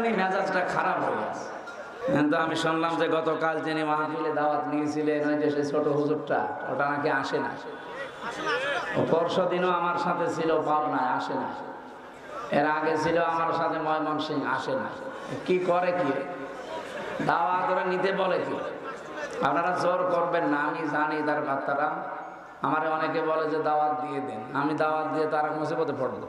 এমনি মেজাজটা খারাপ হয়ে গেছে। কিন্তু আমি শুনলাম যে গতকাল যিনি মাহফিলে দাওয়াত নিয়েছিলেন, ওই যে সে ছোট হুজুরটা, ওটা নাকি আসে না। পরশু দিনও আমার সাথে ছিল, পাবনায় আসে না। এর আগে ছিল আমার সাথে ময়মনসিং আসে না। কি করে কি? দাওয়াত ওরা নিতে বলে কি? আপনারা জোর করবেন না, আমি জানি তার বার্তাটা আমার অনেকে বলে যে দাওয়াত দিয়ে দেন। আমি দাওয়াত দিয়ে তারা মুসিবতে পড়ব।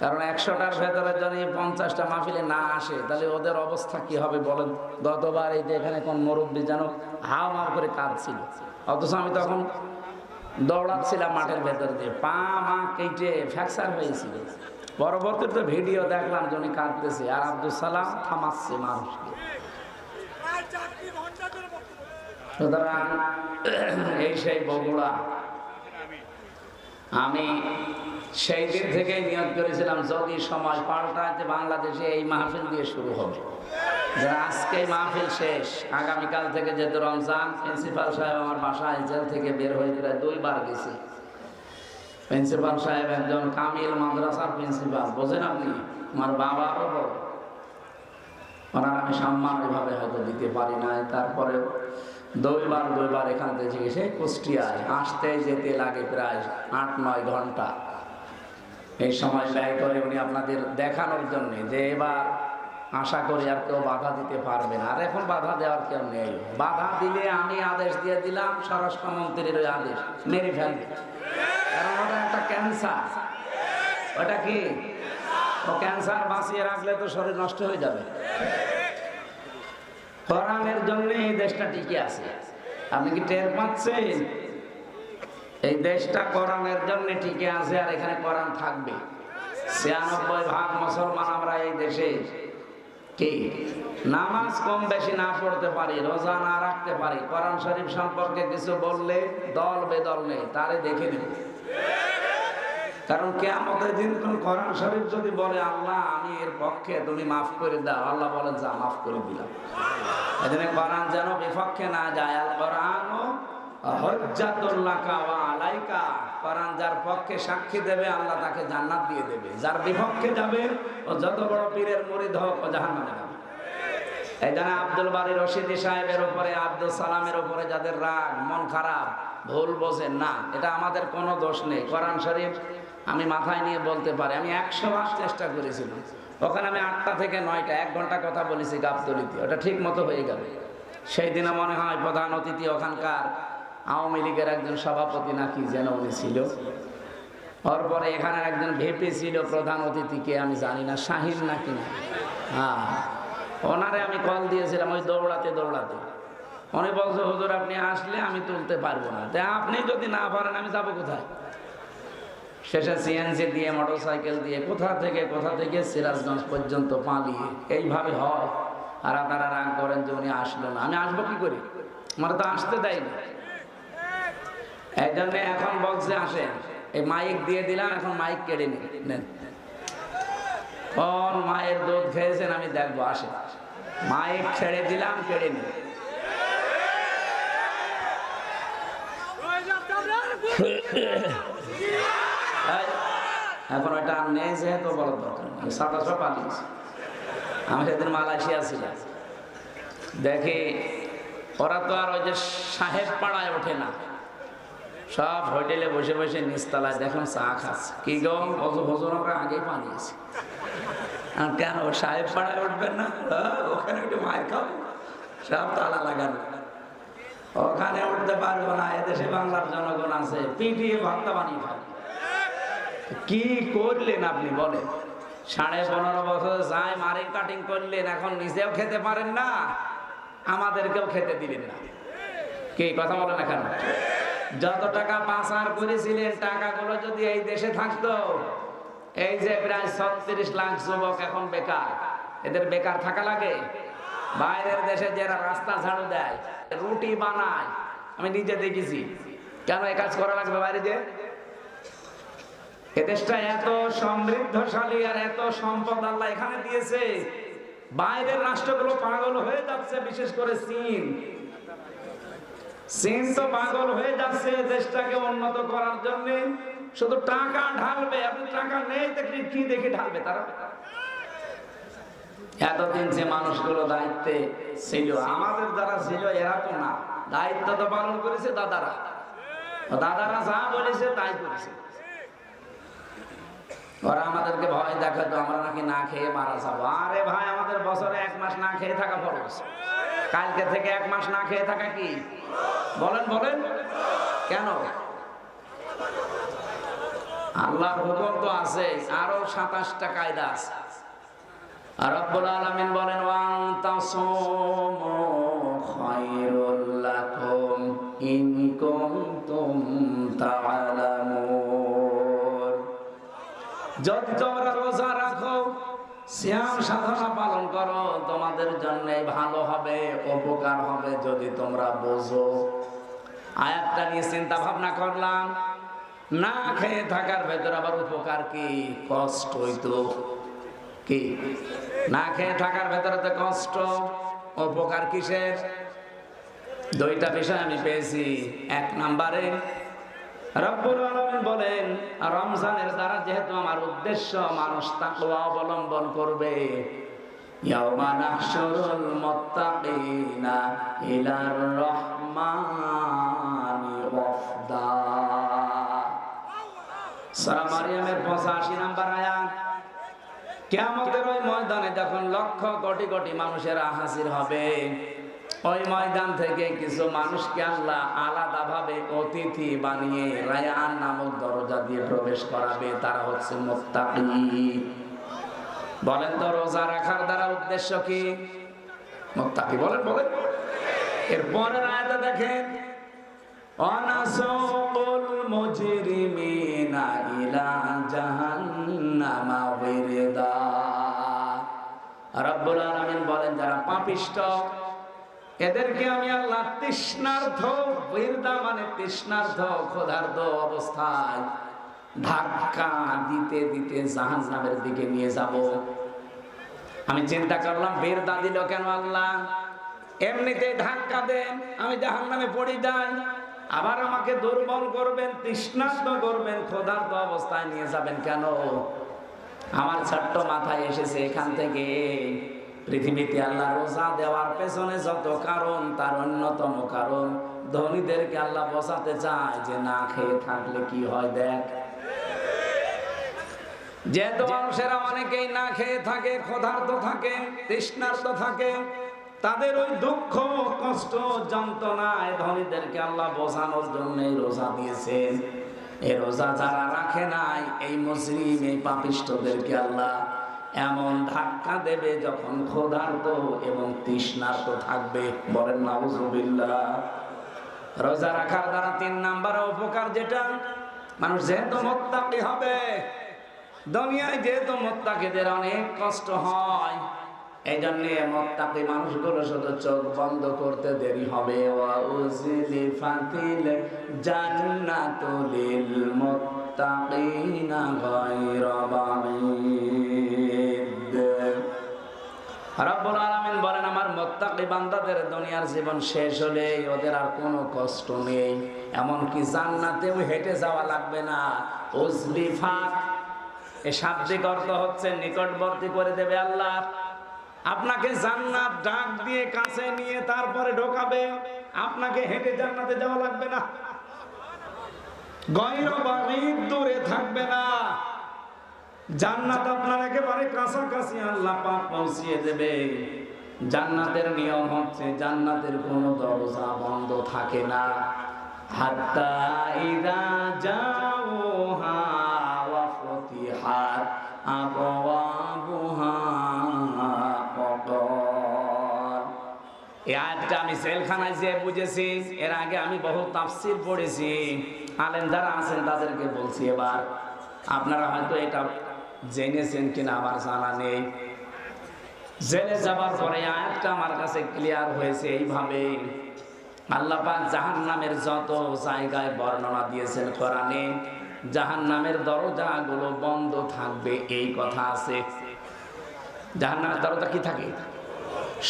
কারণ একশোটার ভেতরে যদি পঞ্চাশটা মাহফিলে না আসে, তাহলে ওদের অবস্থা কি হবে বলেন? গতবার এই যে এখানে কোন মুরব্বী যেন হাও মাও করে কাঁদছিল। অথচ আমি তখন দৌড়াচ্ছিলাম মাঠের ভেতর দিয়ে, পা মা কেটে ফ্র্যাকচার হয়েছিল। পরবর্তীতে ভিডিও দেখলাম যে উনি কাঁদতেছে, আর আব্দুল সালাম থামাচ্ছে মানুষকে। সুতরাং এই সেই বগুড়া আমি সেই দিন থেকে নিয়োগ করেছিলাম, যদি সময় পাল্টাতে বাংলাদেশে এই মাহফিল দিয়ে শুরু হবে। আজকে মাহফিল শেষ, আগামীকাল থেকে যেহেতু রমজান, প্রিন্সিপাল সাহেব আমার বাসায় জেল থেকে বের হয়ে প্রায় দুইবার গেছি। প্রিন্সিপাল সাহেব একজন কামিল মাদ্রাসার প্রিন্সিপাল, বোঝেন আপনি? আমার বাবারও ওনার আমি সম্মান ওইভাবে হয়তো দিতে পারি নাই তারপরে দুইবার দুইবার এখান থেকে সে কুষ্টিয়ায় আসতে যেতে লাগে প্রায় আট নয় ঘণ্টা। এই সময় ব্যয় করে উনি আপনাদের দেখানোর জন্য যে এবার আশা করি আর কেউ বাধা দিতে পারবে না। আর এখন বাধা দেওয়ার কেউ নেই। বাধা দিলে আমি আদেশ দিয়ে দিলাম, স্বরাষ্ট্রমন্ত্রীর ওই আদেশ মেরে ফেলবে। কারণ ওটা একটা ক্যান্সার। ওটা কি? ও ক্যান্সার বাঁচিয়ে রাখলে তো শরীর নষ্ট হয়ে যাবে। কোরআনের জন্য এই দেশটা টিকে আছে। আপনি কি টের পাচ্ছেন এই দেশটা কোরআনের জন্য টিকে আছে আর এখানে কোরআন থাকবে। ছিয়ানব্বই ভাগ মুসলমান আমরা এই দেশে। কি? নামাজ কম বেশি না পড়তে পারি, রোজা না রাখতে পারি। কোরআন শরীফ সম্পর্কে কিছু বললে দল বেদল নেই, তারে দেখে নেব। কারণ কেয়ামতের দিন কোন কোরআন শরীফ যদি বলে, আল্লাহ, আমি এর পক্ষে তুমি মাফ করে দাও। আল্লাহ বলে, যা, মাফ করে দিলাম। এজন্য কোরআন যেন বিপক্ষে না যায়। আর কোরআন যার পক্ষে সাক্ষী দেবে, আল্লাহ তাকে জান্নাত দিয়ে দেবে। যার বিপক্ষে যাবে, ও যত বড় পীরের মুরিদ হোক, ও জাহান্নামে যাবে। এই আব্দুল বাড়ি রশিদি সাহেবের উপরে, আব্দুল সালামের উপরে যাদের রাগ, মন খারাপ, ভুল বোঝেন না, এটা আমাদের কোনো দোষ নেই। কোরআন শরীফ আমি মাথায় নিয়ে বলতে পারি, আমি একশো মাস চেষ্টা করেছিলাম। ওখানে আমি আটটা থেকে নয়টা, এক ঘণ্টা কথা বলেছি গাবতলিতে, ওটা ঠিক মতো হয়ে গেল। সেই দিনে মনে হয় প্রধান অতিথি ওখানকার আওয়ামী লীগের একজন সভাপতি নাকি যেন উনি ছিল। ওর পরে এখানে একজন ভেপি ছিল, প্রধান অতিথিকে আমি জানি না, শাহিন নাকি? না হ্যাঁ। ওনারে আমি কল দিয়েছিলাম, ওই দৌড়াতে দৌড়াতে। উনি বলছে, হুজুর, আপনি আসলে আমি তুলতে পারব না। তাই আপনি যদি না পারেন, আমি যাব কোথায়? শেষে সিএনজি দিয়ে মোটর সাইকেল দিয়ে কোথা থেকে কোথা থেকে সিরাজগঞ্জ পর্যন্ত পালিয়ে এইভাবে হয়। আর আপনারা রাগ করেন যে উনি আসলো না। আমি আসব কি করি? আমার তো আসতে দেয়নি এই জন্য এখন বলছে আসে এই মাইক দিয়ে দিলাম এখন মাইক কেড়ে নিন। কোন মায়ের দুধ খেয়েছেন আমি দেখব আসে মাইক ছেড়ে দিলাম কেড়ে নিন। এই, এখন ওইটা আর নেই যেহেতু বলার দরকার আমি সব পালিয়েছি আমি সেদিন মালয়েশিয়া ছিলাম। দেখি ওরা তো আর ওই যে সাহেব পাড়ায় ওঠে না। সব হোটেলে বসে বসে নিচতলায় দেখলাম চা খাচ্ছে। কি গো ভোজন ভোজন আমরা আগেই পালিয়েছি কেন সাহেব পাড়ায় উঠবেন না? হ্যাঁ, ওখানে একটু মায়ের খাব। সব তালা লাগানো। ওখানে উঠতে পারব না এদেশে বাংলার জনগণ আছে। পিটিয়ে ভক্তা বানিয়ে খাবে। কি করলেন আপনি বলেন? সাড়ে পনেরো বছর যাই মারিং কাটিং করলেন, এখন নিজেও খেতে পারেন না, আমাদেরকেও খেতে দিলেন না। কি কথা বলেন না কেন? যত টাকা পাচার করেছিলেন, টাকাগুলো যদি এই দেশে থাকতো, এই যে প্রায় ছত্রিশ লাখ যুবক এখন বেকার, এদের বেকার থাকা লাগে? বাইরের দেশে যারা রাস্তা ঝাড়ু দেয়, রুটি বানায়, আমি নিজে দেখেছি। কেন এই কাজ করা লাগবে বাইরে যে এদেশটা এত সমৃদ্ধশালী আর এত সম্পদ আল্লাহ এখানে দিয়েছে। বাইরের রাষ্ট্রগুলো পাগল হয়ে যাচ্ছে, বিশেষ করে চীন। চীন তো পাগল হয়ে যাচ্ছে দেশটাকে উন্নত করার জন্য। শুধু টাকা ঢালবে, আপনি টাকা নেই দেখলে কি দেখে ঢালবে তারা? এতদিন যে মানুষগুলো দায়িত্বে ছিল, আমাদের যারা ছিল, এরা তো না। দায়িত্ব তো পালন করেছে দাদারা। দাদারা যা বলেছে তাই করেছে। ওরা আমাদেরকে ভয় দেখাতো, আমরা নাকি না খেয়ে মারা যাব। আরে ভাই, আমাদের বছরে এক মাস না খেয়ে থাকা ফরজ। কালকে থেকে এক মাস না খেয়ে থাকা কি? বলেন বলেন। কেন? আল্লাহর হুকুম তো আছে, আরও সাতাশটা কায়দা আছে। রব্বুল আলামিন বলেন, ওয়ান তাসুমু খায়রুল লাকুম ইন যদি তোমরা রোজা রাখো শ্যাম সাধনা পালন করো, তোমাদের জন্য ভালো হবে, উপকার হবে যদি তোমরা বোঝো। আয়াতটা নিয়ে চিন্তা ভাবনা করলাম, না খেয়ে থাকার ভেতর আবার উপকার কি? কষ্ট হইতো। কি? না খেয়ে থাকার ভেতরে তো কষ্ট। উপকার কিসের? দুইটা বিষয় আমি পেয়েছি। এক নাম্বারে বলেন, রমজানের দ্বারা যেহেতু আমার উদ্দেশ্য মানুষ তাকওয়া অবলম্বন করবে, ইয়াউমা নাহশুরুল মুত্তাকিনা ইলার রহমানি ওয়াফদা। সূরা মারিয়ামের 85 নাম্বার আয়াত, কিয়ামতের ওই ময়দানে যখন লক্ষ কোটি কোটি মানুষেরা হাজির হবে ওই ময়দান থেকে কিছু মানুষকে আল্লাহ আলাদা ভাবে অতিথি বানিয়ে রায়ান নামক দরজা দিয়ে প্রবেশ করাবে। তারা হচ্ছে মোত্তাকি। বলেন তো, রোজা রাখার দ্বারা উদ্দেশ্য কি? মোত্তাকি, বলেন বলেন। এর পরের দেখেন, অনাসুকুল মুজরিমিনা ইলা জাহান্নামা রব্বুল আলামিন বলেন, যারা পাপিষ্ট এদেরকে আমি আল্লাহ তৃষ্ণার্থ বীরদা মানে তৃষ্ণার্থ ক্ষুধার্ত অবস্থায় ধাক্কা দিতে দিতে জাহান নামের দিকে নিয়ে যাব। আমি চিন্তা করলাম বীরদা দিল কেন আল্লাহ? এমনিতে ধাক্কা দেন, আমি জাহান নামে পড়ে যাই। আবার আমাকে দুর্বল করবেন তৃষ্ণার্ত করবেন ক্ষুধার্ত অবস্থায় নিয়ে যাবেন কেন? আমার ছোট্ট মাথায় এসেছে এখান থেকে। পৃথিবীতে আল্লাহ রোজা দেওয়ার পেছনে যত কারণ তার অন্যতম কারণ ধনীদেরকে আল্লাহ বসাতে চায় যে না খেয়ে থাকলে কি হয় দেখ। যেহেতু মানুষেরা অনেকেই না খেয়ে থাকে ক্ষুধার্ত থাকে তৃষ্ণার্ত থাকে তাদের ওই দুঃখ কষ্ট যন্ত্রণায় ধনীদেরকে আল্লাহ বোঝানোর জন্য রোজা দিয়েছেন। এই রোজা যারা রাখে নাই এই মুসলিম এই পাপিষ্টদেরকে আল্লাহ এমন ধাক্কা দেবে যখন ক্ষুধার্ত এবং তৃষ্ণার্ত থাকবে। বলেন, নাউজুবিল্লাহ। রোজা রাখার দ্বারা তিন নাম্বার উপকার যেটা, মানুষ যেহেতু মোত্তাকি হবে, দুনিয়ায় যেহেতু মোত্তাকিদের অনেক কষ্ট হয় এই জন্য মোত্তাকি মানুষগুলো শুধু চোখ বন্ধ করতে দেরি হবে। ওয়া উজলি ফাতিল জান্নাতুল মুত্তাকিনা রব্বুল আলামিন বলেন, আমার মোত্তাকি বান্দাদের দুনিয়ার জীবন শেষ হলে ওদের আর কোনো কষ্ট নেই। এমনকি জান্নাতেও হেঁটে যাওয়া লাগবে না। উজলিফাত এই শাব্দিক অর্থ হচ্ছে নিকটবর্তী করে দেবে আল্লাহ। আপনাকে জান্নাত ডাক দিয়ে কাছে নিয়ে তারপরে ঢোকাবে। আপনাকে হেঁটে জান্নাতে যাওয়া লাগবে না। বাড়ির দূরে থাকবে না। জান্নাত আপনার একেবারে কাছাকাছি আল্লাহ পাক পৌঁছিয়ে দেবে। জান্নাতের নিয়ম হচ্ছে জান্নাতের কোনো দরজা বন্ধ থাকে না। হাত্তা ইদা যাওহা ওয়া ফতিহাত আবওয়াবুহা এই আয়াতটা আমি জেলখানায় যে বুঝেছি, এর আগে আমি বহু তাফসির পড়েছি। আলেম যারা আছেন তাদেরকে বলছি এবার। আপনারা হয়তো এটা জেনেছেন কিনা আমার জানা নেই। জেনে যাবার পরে আয়াতটা আমার কাছে ক্লিয়ার হয়েছে এইভাবে আল্লাহ পাক জাহান্নামের যত জায়গায় বর্ণনা দিয়েছেন কোরআনে, জাহান্নামের দরজাগুলো বন্ধ থাকবে, এই কথা আছে। জাহান্নামের দরজা কি থাকে?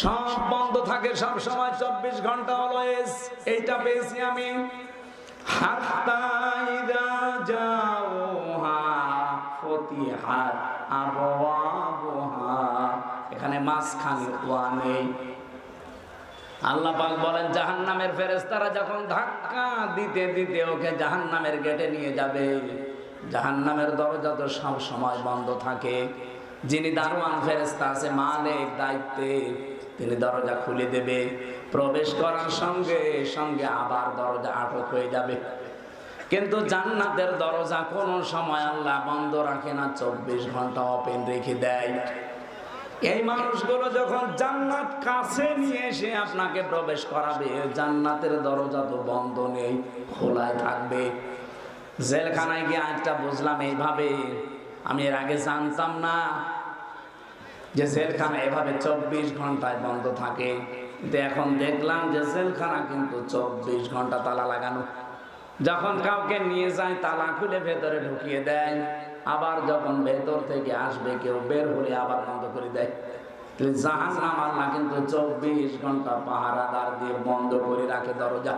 সব বন্ধ থাকে, সব সময় চব্বিশ ঘণ্টা অলওয়েজ এইটা পেয়েছি আমি। হাত্তা ইদা আবওয়াবুহা এখানে মাঝখানে ওয়া নেই আল্লাহ পাক বলেন, জাহান্নামের ফেরেশতারা যখন ধাক্কা দিতে দিতে ওকে জাহান্নামের গেটে নিয়ে যাবে। জাহান্নামের দরজা তো সব সময় বন্ধ থাকে। যিনি দারোয়ান ফেরেশতা আছে, মালিক দায়িত্বে, তিনি দরজা খুলে দেবে। প্রবেশ করার সঙ্গে সঙ্গে আবার দরজা আটক হয়ে যাবে। কিন্তু জান্নাতের দরজা কোনো সময় আল্লাহ বন্ধ রাখে না, চব্বিশ ঘণ্টা ওপেন রেখে দেয়। এই মানুষগুলো যখন জান্নাত কাছে নিয়ে এসে আপনাকে প্রবেশ করাবে, জান্নাতের দরজা তো বন্ধ নেই, খোলায় থাকবে। জেলখানায় গিয়ে আজটা বুঝলাম এইভাবে, আমি এর আগে জানতাম না যে জেলখানা এভাবে চব্বিশ ঘন্টায় বন্ধ থাকে। কিন্তু এখন দেখলাম যে জেলখানা কিন্তু চব্বিশ ঘণ্টা তালা লাগানো। যখন কাউকে নিয়ে যায়, তালা খুলে ভেতরে ঢুকিয়ে দেয়। আবার যখন ভেতর থেকে আসবে, কেউ বের হলে আবার বন্ধ করে দেয়। জাহান নাম আল্লাহ কিন্তু চব্বিশ ঘণ্টা পাহারাদার দিয়ে বন্ধ করে রাখে দরজা।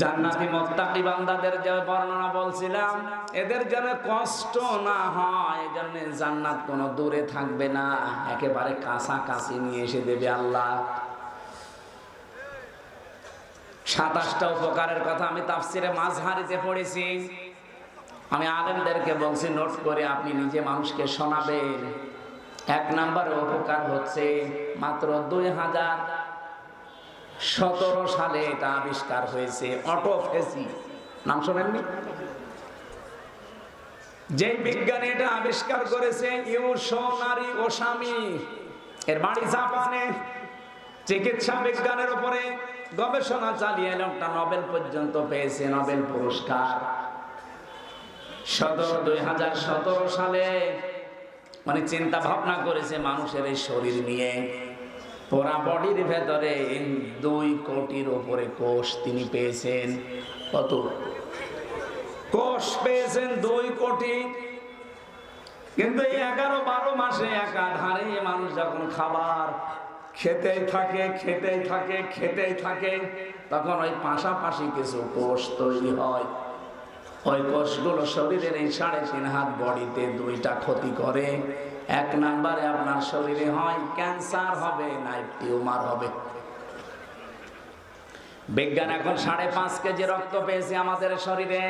জান্নাতি মুত্তাকি বান্দাদের যে বর্ণনা বলছিলাম, এদের যেন কষ্ট না হয় এই জন্য জান্নাত কোনো দূরে থাকবে না। একেবারে কাছাকাছি নিয়ে এসে দেবে আল্লাহ। সাতাশটা উপকারের কথা আমি তাফসিরে মাঝহারিতে পড়েছি। আমি আলেমদেরকে বলছি নোট করে আপনি নিজে মানুষকে শোনাবেন। এক নাম্বার উপকার হচ্ছে মাত্র দুই হাজার সতেরো সালে এটা আবিষ্কার হয়েছে অটোফেসি নাম শোনেননি? যে বিজ্ঞানী এটা আবিষ্কার করেছে ইউসোনারি ওসামি। এর বাড়ি জাপানে চিকিৎসা বিজ্ঞানের উপরে গবেষণা চালিয়ে লোকটা নোবেল পর্যন্ত পেয়েছে, নোবেল পুরস্কার। সতেরো, দুই হাজার সতেরো সালে মানে চিন্তা ভাবনা করেছে মানুষের এই শরীর নিয়ে। পোড়া বডির ভেতরে দুই কোটির ওপরে কোষ তিনি পেয়েছেন। কত? কোষ পেয়েছেন দুই কোটি। কিন্তু এই এগারো, বারো মাসে একাধারে মানুষ যখন খাবার খেতেই থাকে খেতেই থাকে খেতেই থাকে। তখন ওই পাশাপাশি কিছু কোষ তৈরি হয়। ওই কোষগুলো শরীরের এই সাড়ে তিন হাত বডিতে দুইটা ক্ষতি করে। এক নাম্বারে আপনার শরীরে হয় ক্যান্সার হবে না টিউমার হবে। বিজ্ঞান এখন সাড়ে পাঁচ কেজি রক্ত পেয়েছে আমাদের শরীরে।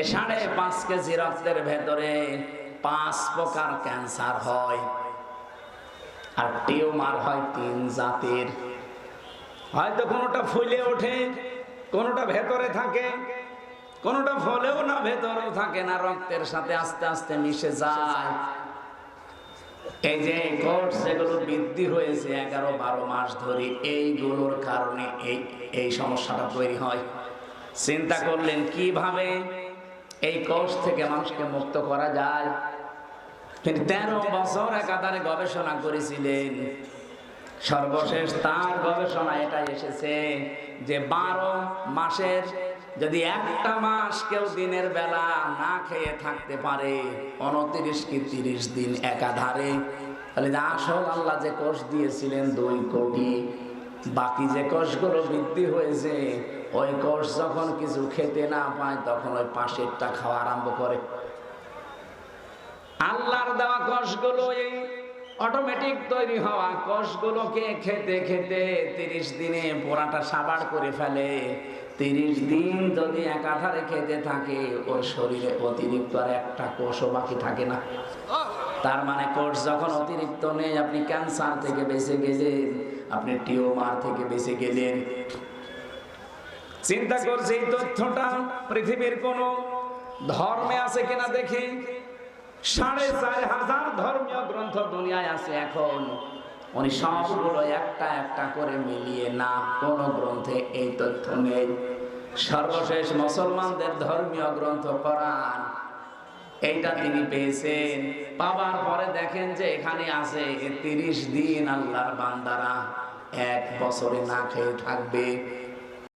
এ সাড়ে পাঁচ কেজি রক্তের ভেতরে পাঁচ প্রকার ক্যান্সার হয়। আর টিউমার হয় তিন জাতের। হয়তো কোনোটা ফুলে ওঠে, কোনোটা ভেতরে থাকে, কোনোটা ফলেও না, ভেতরেও থাকে না, রক্তের সাথে আস্তে আস্তে মিশে যায়। এই যে কোর্স যেগুলো বৃদ্ধি হয়েছে এগারো বারো মাস ধরে, এইগুলোর কারণে এই এই সমস্যাটা তৈরি হয়। চিন্তা করলেন কীভাবে এই কোর্স থেকে মানুষকে মুক্ত করা যায়? তেরো বছর একাধারে গবেষণা করেছিলেন। সর্বশেষ তার গবেষণা এটা এসেছে যে বারো মাসের যদি একটা মাস কেউ দিনের বেলা না খেয়ে থাকতে পারে উনত্রিশ কি তিরিশ দিন একাধারে। তাহলে যে আসল আল্লাহ যে কোষ দিয়েছিলেন দুই কোটি, বাকি যে কোষগুলো বৃদ্ধি হয়েছে, ওই কোষ যখন কিছু খেতে না পায়, তখন ওই পাশেরটা খাওয়া আরম্ভ করে। আল্লাহর দেওয়া কোষগুলো এই অটোমেটিক তৈরি হওয়া কোষগুলোকে খেতে খেতে তিরিশ দিনে পোড়াটা সাবার করে ফেলে। তিরিশ দিন যদি একাধারে খেতে থাকে, ওর শরীরে অতিরিক্ত আর একটা কোষও বাকি থাকে না। তার মানে কোষ যখন অতিরিক্ত নেই, আপনি ক্যান্সার থেকে বেঁচে গেলেন, আপনি টিউমার থেকে বেঁচে গেলেন। চিন্তা করছে এই তথ্যটা পৃথিবীর কোনো ধর্মে আছে কিনা দেখি। সাড়ে চার হাজার ধর্মীয় গ্রন্থ দুনিয়ায় আছে এখন। উনি সবগুলো একটা একটা করে মিলিয়ে না কোন গ্রন্থে এই তথ্য নেই। সর্বশেষ মুসলমানদের ধর্মীয় গ্রন্থ কোরআন। এইটা তিনি পেয়েছেন। পাবার পরে দেখেন যে এখানে আছে তিরিশ দিন আল্লাহর বান্দারা এক বছরে না খেয়ে থাকবে।